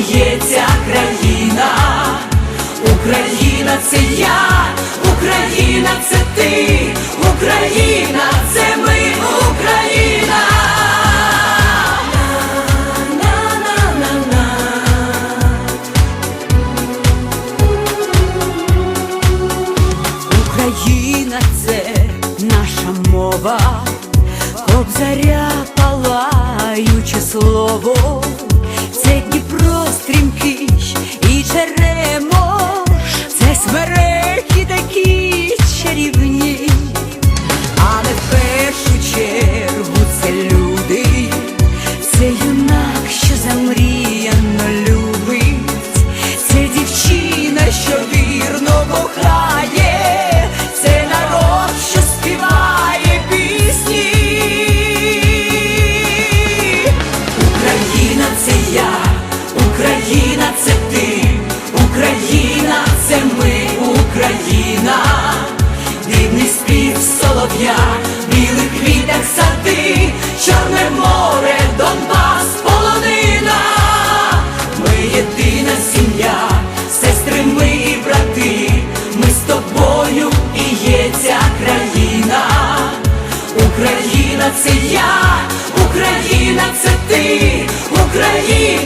є ця країна, Україна це я, Україна це ти, Україна це ми, Україна. Україна це наша мова, Кобзаря палаюче слово. Це ти, Україна